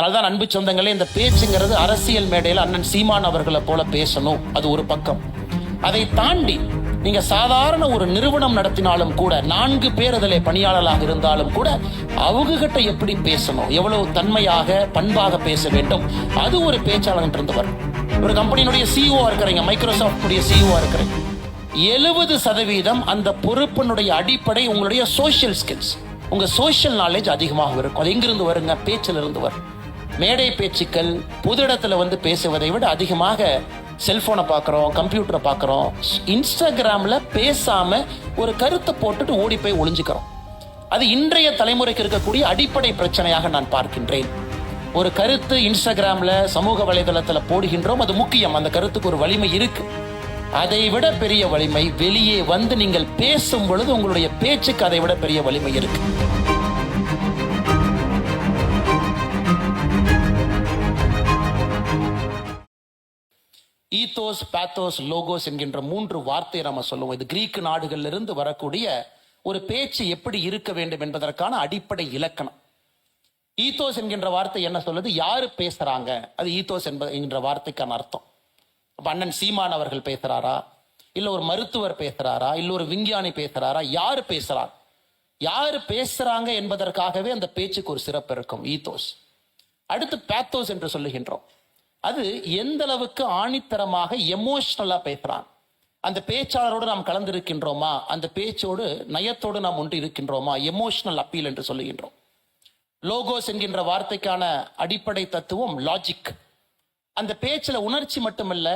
அதனால்தான் அன்பு சொந்தங்களே இந்த பேச்சுங்கிறது அரசியல் மேடையில் அண்ணன் சீமான் அவர்களை போல பேசணும். அது ஒரு பக்கம். அதை தாண்டி நீங்க சாதாரண ஒரு நிறுவனம் நடத்தினாலும் கூட நான்கு பேர் அதில் பணியாளர்களாக இருந்தாலும் கூட அவங்க கிட்ட எப்படி பேசணும்? எவ்வளவு தன்மையாக பண்பாக பேச வேண்டும்? அது ஒரு பேச்சாளர் இருந்து வரும். ஒரு கம்பெனியினுடைய சிஇஓ இருக்கிறீங்க மைக்ரோசாஃப்ட் உடைய இருக்கிறீங்க. எழுபது சதவீதம் அந்த பொறுப்பினுடைய அடிப்படை உங்களுடைய சோஷியல் ஸ்கில்ஸ் உங்க சோஷியல் நாலேஜ் அதிகமாக இருக்கும். அது எங்கிருந்து வருங்க? பேச்சிலிருந்து வரும். மேடை பேச்சுக்கள் பொது இடத்துல வந்து பேசுவதை விட அதிகமாக செல்போனை பார்க்குறோம் கம்ப்யூட்டரை பார்க்குறோம். இன்ஸ்டாகிராமில் பேசாமல் ஒரு கருத்தை போட்டுட்டு ஓடி போய் ஒளிஞ்சுக்கிறோம். அது இன்றைய தலைமுறைக்கு இருக்கக்கூடிய அடிப்படை பிரச்சனையாக நான் பார்க்கின்றேன். ஒரு கருத்து இன்ஸ்டாகிராமில் சமூக வலைதளத்தில் போடுகின்றோம். அது முக்கியம். அந்த கருத்துக்கு ஒரு வலிமை இருக்கு. அதை விட பெரிய வலிமை வெளியே வந்து நீங்கள் பேசும் பொழுது உங்களுடைய பேச்சுக்கு அதை விட பெரிய வலிமை இருக்குது ஈத்தோஸ் பேத்தோஸ் லோகோஸ் என்கின்ற மூன்று வார்த்தையை நம்ம சொல்லுவோம். இது கிரீக் நாடுகளிலிருந்து வரக்கூடிய ஒரு பேச்சு எப்படி இருக்க வேண்டும் என்பதற்கான அடிப்படை இலக்கணம். ஈத்தோஸ் என்கின்ற வார்த்தை என்ன சொல்லுது? யாரு பேசுறாங்க? அது ஈத்தோஸ் என்பது என்கின்ற வார்த்தைக்கான அர்த்தம். அண்ணன் சீமான் அவர்கள் பேசுறாரா? இல்ல ஒரு மருத்துவர் பேசுறாரா? இல்ல ஒரு விஞ்ஞானி பேசுறாரா? யாரு பேசுறார் யாரு பேசுறாங்க என்பதற்காகவே அந்த பேச்சுக்கு ஒரு சிறப்பு இருக்கும். ஈத்தோஸ். அடுத்து பேத்தோஸ் என்று சொல்லுகின்றோம். அது எந்த அளவுக்கு ஆணித்தரமாக எமோஷனலா பேசுறான்? அந்த பேச்சாளரோடு நாம் கலந்திருக்கின்றோமா? அந்த பேச்சோடு நயத்தோடு நாம் ஒன்று இருக்கின்றோமா? எமோஷனல் அப்பீல் என்று சொல்லுகின்றோம். லோகோஸ் என்கின்ற வார்த்தைக்கான அடிப்படை தத்துவம் லாஜிக் அந்த பேச்சில் உணர்ச்சி மட்டுமல்ல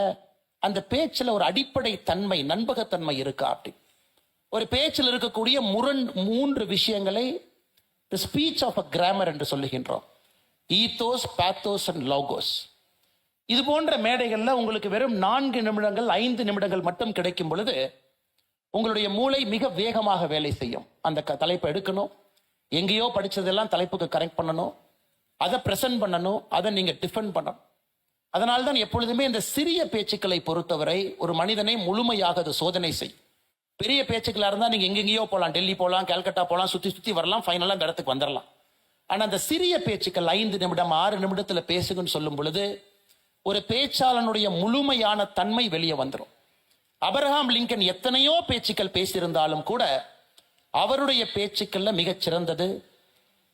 அந்த பேச்சில் ஒரு அடிப்படை தன்மை நண்பகத்தன்மை இருக்கா அப்படி? ஒரு பேச்சில் இருக்கக்கூடிய முரண் மூன்று விஷயங்களை ஸ்பீச் ஆஃப் அ கிராமர் என்று சொல்லுகின்றோம். ஈத்தோஸ் பாத்தோஸ் அண்ட் லோகோஸ் இது போன்ற மேடைகளில் உங்களுக்கு வெறும் நான்கு நிமிடங்கள் ஐந்து நிமிடங்கள் மட்டும் கிடைக்கும் பொழுது உங்களுடைய மூளை மிக வேகமாக வேலை செய்யும். அந்த க- தலைப்பை எடுக்கணும். எங்கேயோ படித்ததெல்லாம் தலைப்புக்கு கரெக்ட் பண்ணணும். அதை ப்ரெசன்ட் பண்ணணும். அதை நீங்கள் டிஃபெண்ட் பண்ணணும். அதனால் தான் எப்பொழுதுமே இந்த சிறிய பேச்சுக்களை பொறுத்தவரை ஒரு மனிதனை முழுமையாக அது சோதனை செய் பெரிய பேச்சுக்களாக இருந்தால் நீங்கள் எங்கெங்கேயோ போகலாம் டெல்லி போகலாம் கல்கட்டா போகலாம் சுற்றி சுற்றி வரலாம் ஃபைனலாக அந்த இடத்துக்கு வந்துடலாம் ஆனால் அந்த சிறிய பேச்சுக்கள் ஐந்து நிமிடம் ஆறு நிமிடத்தில் பேசுங்கன்னு சொல்லும் பொழுது ஒரு பேச்சாளனுடைய முழுமையான தன்மை வெளியே வந்துடும் அபிரகாம் லிங்கன் எத்தனையோ பேச்சுக்கள் பேசியிருந்தாலும் கூட அவருடைய பேச்சுக்கள்ல மிகச் சிறந்தது.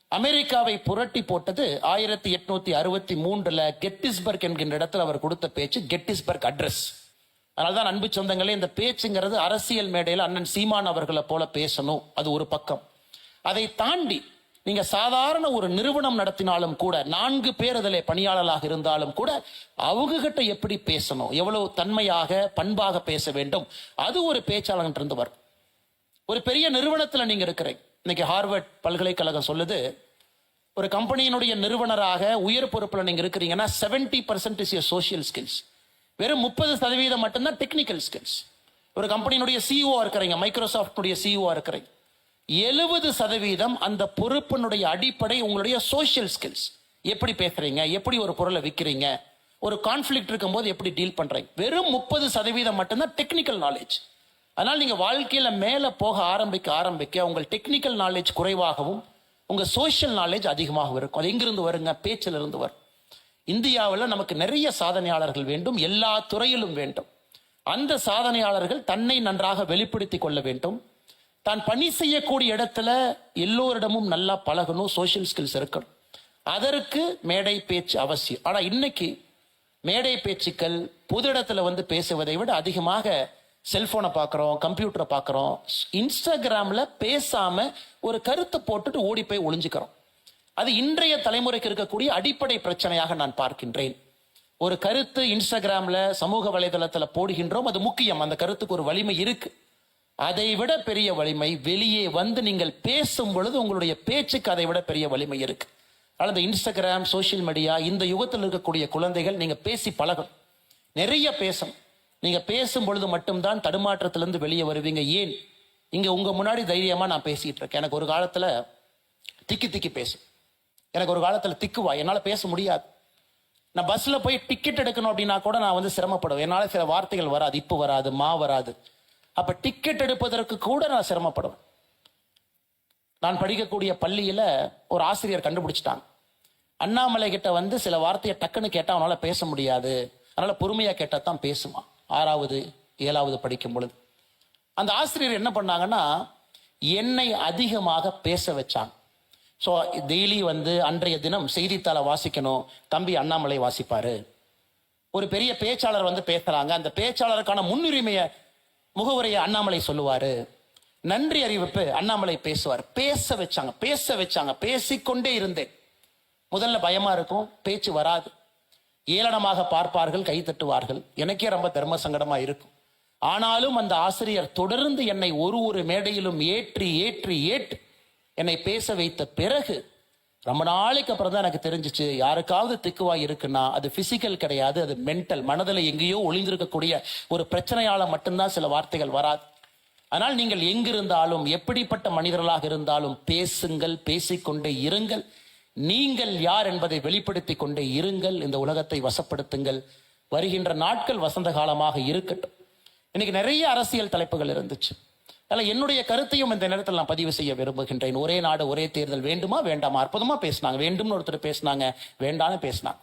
அமெரிக்காவை புரட்டி போட்டது ஆயிரத்தி எட்நூத்தி அறுபத்தி மூன்றுல கெட்டிஸ்பர்க் என்கின்ற இடத்துல அவர் கொடுத்த பேச்சு கெட்டிஸ்பர்க் அட்ரஸ். அதனால்தான் அன்பு சொந்தங்களே இந்த பேச்சுங்கிறது அரசியல் மேடையில் அண்ணன் சீமான் அவர்களை போல பேசணும். அது ஒரு பக்கம். அதை தாண்டி நீங்க சாதாரண ஒரு நிறுவனம் நடத்தினாலும் கூட நான்கு பேர் அதில் பணியாளர்களாக இருந்தாலும் கூட அவங்க கிட்ட எப்படி பேசணும்? எவ்வளவு தன்மையாக பண்பாக பேச வேண்டும்? அது ஒரு பேச்சாளன் இருந்து வரும். ஒரு பெரிய நிறுவனத்துல நீங்க இருக்கிறீங்க. இன்னைக்கு ஹார்வர்ட் பல்கலைக்கழகம் சொல்லுது ஒரு கம்பெனியினுடைய நிறுவனராக உயர் பொறுப்புல நீங்க இருக்கிறீங்கன்னா 70% பர்சன்ட் இஸ் சோஷியல் ஸ்கில்ஸ் வெறும் முப்பது சதவீதம் மட்டும்தான் டெக்னிக்கல் ஸ்கில்ஸ் ஒரு கம்பெனியினுடைய சிஇஓ இருக்கிறீங்க மைக்ரோசாஃப்டுடைய சிஇஓ இருக்கிறீங்க. எழுபது சதவீதம் அந்த பொறுப்பினுடைய அடிப்படை உங்களுடைய சோஷியல் ஸ்கில்ஸ் எப்படி பேசுறீங்க? எப்படி ஒரு பொருளை விற்கிறீங்க ஒரு கான்ஃபிளிக்ட் இருக்கும்போது எப்படி டீல் பண்றீங்க? வெறும் முப்பது சதவீதம் மட்டும்தான் டெக்னிக்கல் நாலேஜ் அதனால் நீங்க வாழ்க்கையில மேலே போக ஆரம்பிக்க ஆரம்பிக்க உங்கள் டெக்னிக்கல் நாலேஜ் குறைவாகவும் உங்க சோஷியல் நாலேஜ் அதிகமாக இருக்கும். அது எங்கிருந்து வருங்க? பேச்சில் இருந்து வரும். இந்தியாவில் நமக்கு நிறைய சாதனையாளர்கள் வேண்டும். எல்லா துறையிலும் வேண்டும். அந்த சாதனையாளர்கள் தன்னை நன்றாக வெளிப்படுத்திக் கொள்ள வேண்டும். தான் பணி செய்யக்கூடிய இடத்துல எல்லோரிடமும் நல்லா பழகணும் சோஷியல் ஸ்கில்ஸ் இருக்கணும். அதற்கு மேடை பேச்சு அவசியம். ஆனால் இன்னைக்கு மேடை பேச்சுக்கள் பொது இடத்துல வந்து பேசுவதை விட அதிகமாக செல்போனை பார்க்குறோம் கம்ப்யூட்டரை பார்க்குறோம் இன்ஸ்டாகிராமில் பேசாமல் ஒரு கருத்தை போட்டுட்டு ஓடி போய் ஒளிஞ்சுக்கிறோம். அது இன்றைய தலைமுறைக்கு இருக்கக்கூடிய அடிப்படை பிரச்சனையாக நான் பார்க்கின்றேன். ஒரு கருத்து இன்ஸ்டாகிராமில் சமூக வலைதளத்தில் போடுகின்றோம். அது முக்கியம். அந்த கருத்துக்கு ஒரு வலிமை இருக்குது அதை விட பெரிய வலிமை வெளியே வந்து நீங்கள் பேசும் பொழுது உங்களுடைய பேச்சுக்கு அதை விட பெரிய வலிமை இருக்கு. அதனால இந்த இன்ஸ்டாகிராம் சோஷியல் மீடியா இந்த யுகத்தில் இருக்கக்கூடிய குழந்தைகள் நீங்க பேசி பழகும் நிறைய பேசும் நீங்க பேசும் பொழுது மட்டும்தான் தடுமாற்றத்திலிருந்து வெளியே வருவீங்க. ஏன்? இங்க உங்க முன்னாடி தைரியமா நான் பேசிட்டு இருக்கேன். எனக்கு ஒரு காலத்துல திக்கி திக்கி பேசும். எனக்கு ஒரு காலத்துல திக்குவா? என்னால பேச முடியாது. நான் பஸ்ல போய் டிக்கெட் எடுக்கணும் அப்படின்னா கூட நான் வந்து சிரமப்படுவேன். என்னால் சில வார்த்தைகள் வராது. இப்போ வராது மா வராது. அப்ப டிக்கெட் எடுப்பதற்கு கூட நான் சிரமப்படுவேன். நான் படிக்கக்கூடிய பள்ளியில் ஒரு ஆசிரியர் கண்டுபிடிச்சிட்டாங்க. அண்ணாமலை கிட்ட வந்து சில வார்த்தையை டக்குன்னு கேட்டால் அவனால் பேச முடியாது. அதனால் பொறுமையாக கேட்டால் தான் பேசுவான். ஆறாவது ஏழாவது படிக்கும் பொழுது. அந்த ஆசிரியர் என்ன பண்ணாங்கன்னா என்னை அதிகமாக பேச வச்சாங்க. ஸோ டெய்லி வந்து அன்றைய தினம் செய்தித்தாளை வாசிக்கணும். தம்பி அண்ணாமலை வாசிப்பார். ஒரு பெரிய பேச்சாளர் வந்து பேசுகிறாங்க அந்த பேச்சாளருக்கான முன்னுரிமையை முகவுரையை அண்ணாமலை சொல்லுவாரு. நன்றி அறிவிப்பு அண்ணாமலை பேசுவார். பேச வச்சாங்க பேச வச்சாங்க பேசிக்கொண்டே இருந்தேன். முதல்ல பயமா இருக்கும் பேச்சு வராது. ஏளனமாக பார்ப்பார்கள் கை தட்டுவார்கள். எனக்கே ரொம்ப தர்ம சங்கடமா இருக்கும். ஆனாலும் அந்த ஆசிரியர் தொடர்ந்து என்னை ஒரு ஒரு மேடையிலும் ஏற்றி ஏற்றி ஏற்று என்னை பேச வைத்த பிறகு ரொம்ப நாளைக்கு அப்புறம் தான் எனக்கு தெரிஞ்சிச்சு யாருக்காவது திக்குவாய் இருக்குன்னா அது பிசிக்கல் கிடையாது அது மென்டல் மனதில் எங்கேயோ ஒளிந்திருக்கக்கூடிய ஒரு பிரச்சனையால மட்டும்தான் சில வார்த்தைகள் வராது. ஆனால் நீங்கள் எங்கிருந்தாலும் எப்படிப்பட்ட மனிதர்களாக இருந்தாலும் பேசுங்கள் பேசிக்கொண்டே இருங்கள். நீங்கள் யார் என்பதை வெளிப்படுத்தி கொண்டே இருங்கள். இந்த உலகத்தை வசப்படுத்துங்கள். வருகின்ற நாட்கள் வசந்த காலமாக இருக்கட்டும். இன்னைக்கு நிறைய அரசியல் தலைப்புகள் இருந்துச்சு. அதனால் என்னுடைய கருத்தையும் இந்த நேரத்தில் நான் பதிவு செய்ய விரும்புகின்றேன். ஒரே நாடு ஒரே தேர்தல் வேண்டுமா வேண்டாமா? அற்புதமா பேசினாங்க. வேண்டும்னு ஒருத்தர் பேசினாங்க. வேண்டாம்னு பேசினாங்க.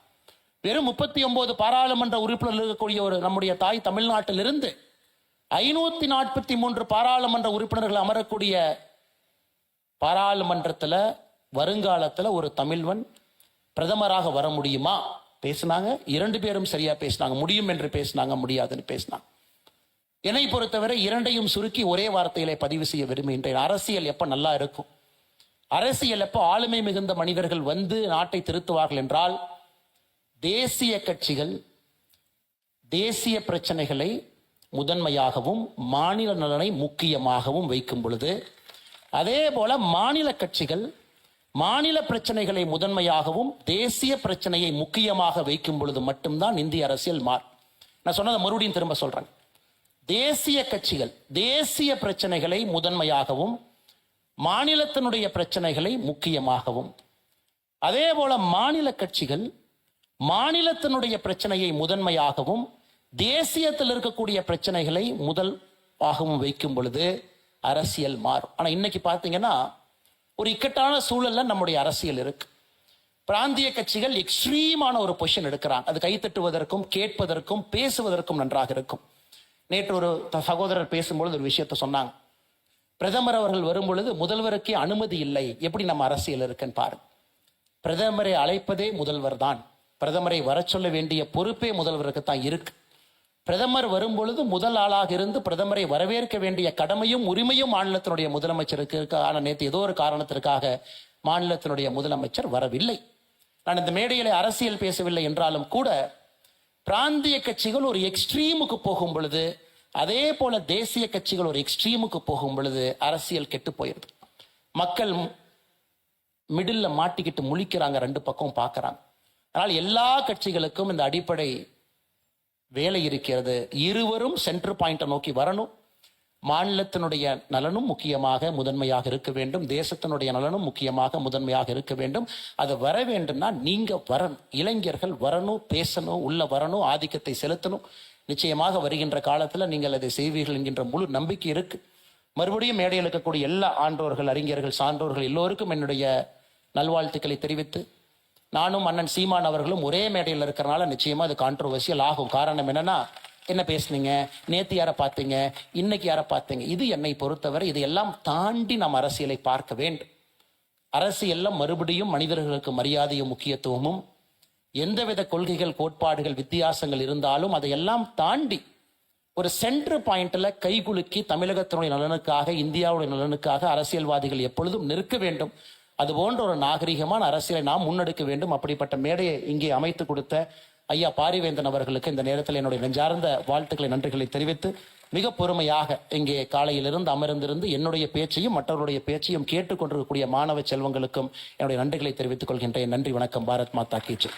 வெறும் முப்பத்தி ஒன்பது பாராளுமன்ற உறுப்பினர் இருக்கக்கூடிய ஒரு நம்முடைய தாய் தமிழ்நாட்டிலிருந்து ஐநூத்தி நாற்பத்தி மூன்று பாராளுமன்ற உறுப்பினர்கள் அமரக்கூடிய பாராளுமன்றத்தில் வருங்காலத்தில் ஒரு தமிழ்வன் பிரதமராக வர முடியுமா? பேசினாங்க. இரண்டு பேரும் சரியா பேசினாங்க. முடியும் என்று பேசினாங்க முடியாதுன்னு பேசினாங்க. என்னை பொறுத்தவரை இரண்டையும் சுருக்கி ஒரே வார்த்தையிலே பதிவு செய்ய விரும்புகின்றேன். அரசியல் எப்ப நல்லா இருக்கும்? அரசியல் எப்ப ஆளுமை மிகுந்த மனிதர்கள் வந்து நாட்டை திருத்துவார்கள் என்றால் தேசிய கட்சிகள் தேசிய பிரச்சனைகளை முதன்மையாகவும் மாநில நலனை முக்கியமாகவும் வைக்கும் பொழுது அதே போல மாநில கட்சிகள் மாநில பிரச்சனைகளை முதன்மையாகவும் தேசிய பிரச்சனையை முக்கியமாக வைக்கும் பொழுது மட்டும்தான் இந்திய அரசியல் மார் நான் சொன்னதை மறுபடியும் திரும்ப சொல்றேன். தேசிய கட்சிகள் தேசிய பிரச்சனைகளை முதன்மையாகவும் மாநிலத்தினுடைய பிரச்சனைகளை முக்கியமாகவும். அதே போல மாநில கட்சிகள் மாநிலத்தினுடைய பிரச்சனையை முதன்மையாகவும் தேசியத்தில் இருக்கக்கூடிய பிரச்சனைகளை முதல் ஆகவும் வைக்கும் பொழுது அரசியல் மாறும். ஆனா இன்னைக்கு பார்த்தீங்கன்னா ஒரு இக்கட்டான சூழல்ல நம்முடைய அரசியல் இருக்கு. பிராந்திய கட்சிகள் எக்ஸ்ட்ரீமான ஒரு பொசிஷன் எடுக்கிறாங்க. அது கைத்தட்டுவதற்கும் கேட்பதற்கும் பேசுவதற்கும் நன்றாக இருக்கும். நேற்று ஒரு சகோதரர் பேசும்பொழுது ஒரு விஷயத்த சொன்னாங்க. பிரதமர் அவர்கள் வரும்பொழுது முதல்வருக்கே அனுமதி இல்லை. எப்படி நம்ம அரசியல் இருக்குன்னு பாருங்க. பிரதமரை அழைப்பதே முதல்வர் தான். பிரதமரை வர சொல்ல வேண்டிய பொறுப்பே முதல்வருக்கு தான் இருக்கு. பிரதமர் வரும்பொழுது முதல் ஆளாக இருந்து பிரதமரை வரவேற்க வேண்டிய கடமையும் உரிமையும் மாநிலத்தினுடைய முதலமைச்சருக்கு இருக்கு. ஆனால் நேற்று ஏதோ ஒரு காரணத்திற்காக மாநிலத்தினுடைய முதலமைச்சர் வரவில்லை. நான் இந்த மேடையிலே அரசியல் பேசவில்லை என்றாலும் கூட பிராந்திய கட்சிகள் ஒரு எக்ஸ்ட்ரீமுக்கு போகும் பொழுது அதே போல தேசிய கட்சிகள் ஒரு எக்ஸ்ட்ரீமுக்கு போகும் பொழுது அரசியல் கெட்டு போயிருது. மக்கள் மிடில்ல மாட்டிக்கிட்டு முழிக்கிறாங்க ரெண்டு பக்கம் பார்க்கறாங்க அதனால் எல்லா கட்சிகளுக்கும் இந்த அடிப்படை வேலை இருக்கிறது. இருவரும் சென்டர் பாயிண்ட்டை நோக்கி வரணும். மாநிலத்தினுடைய நலனும் முக்கியமாக முதன்மையாக இருக்க வேண்டும். தேசத்தினுடைய நலனும் முக்கியமாக முதன்மையாக இருக்க வேண்டும். அது வர வேண்டும்னா நீங்க வரணும். இளைஞர்கள் வரணும் பேசணும் உள்ள வரணும் ஆதிக்கத்தை செலுத்தணும். நிச்சயமாக வருகின்ற காலத்தில் நீங்கள் அதை செய்வீர்கள் என்கின்ற முழு நம்பிக்கை இருக்கு. மறுபடியும் மேடையில் இருக்கக்கூடிய எல்லா ஆன்றோர்கள் அறிஞர்கள் சான்றோர்கள் எல்லோருக்கும் என்னுடைய நல்வாழ்த்துக்களை தெரிவித்து நானும் அண்ணன் சீமான் அவர்களும் ஒரே மேடையில் இருக்கிறனால நிச்சயமா அது கான்ட்ரவர்சியல் ஆகும். காரணம் என்னன்னா என்ன பேசுனீங்க? நேத்து யாரை பார்த்தீங்க? இன்னைக்கு யாரை பார்த்தீங்க? இது என்னை பொறுத்தவரை இதையெல்லாம் தாண்டி நாம் அரசியலை பார்க்க வேண்டும். அரசியல்ல மறுபடியும் மனிதர்களுக்கு மரியாதையும் முக்கியத்துவமும் எந்தவித கொள்கைகள் கோட்பாடுகள் வித்தியாசங்கள் இருந்தாலும் அதையெல்லாம் தாண்டி ஒரு சென்டர் பாயிண்ட்ல கைகுலுக்கி தமிழகத்தினுடைய நலனுக்காக இந்தியாவுடைய நலனுக்காக அரசியல்வாதிகள் எப்பொழுதும் நிற்க வேண்டும். அது போன்ற ஒரு நாகரிகமான அரசியலை நாம் முன்னெடுக்க வேண்டும். அப்படிப்பட்ட மேடையை இங்கே அமைத்து கொடுத்த ஐயா பாரிவேந்தன் அவர்களுக்கு இந்த நேரத்தில் என்னுடைய நெஞ்சார்ந்த வாழ்த்துக்களை நன்றிகளை தெரிவித்து மிக பொறுமையாக இங்கே காலையிலிருந்து அமர்ந்திருந்து என்னுடைய பேச்சையும் மற்றவருடைய பேச்சையும் கேட்டுக்கொண்டிருக்கக்கூடிய மாணவ செல்வங்களுக்கும் என்னுடைய நன்றிகளை தெரிவித்துக் கொள்கின்றேன். நன்றி வணக்கம். பாரத் மாதா கீச்சு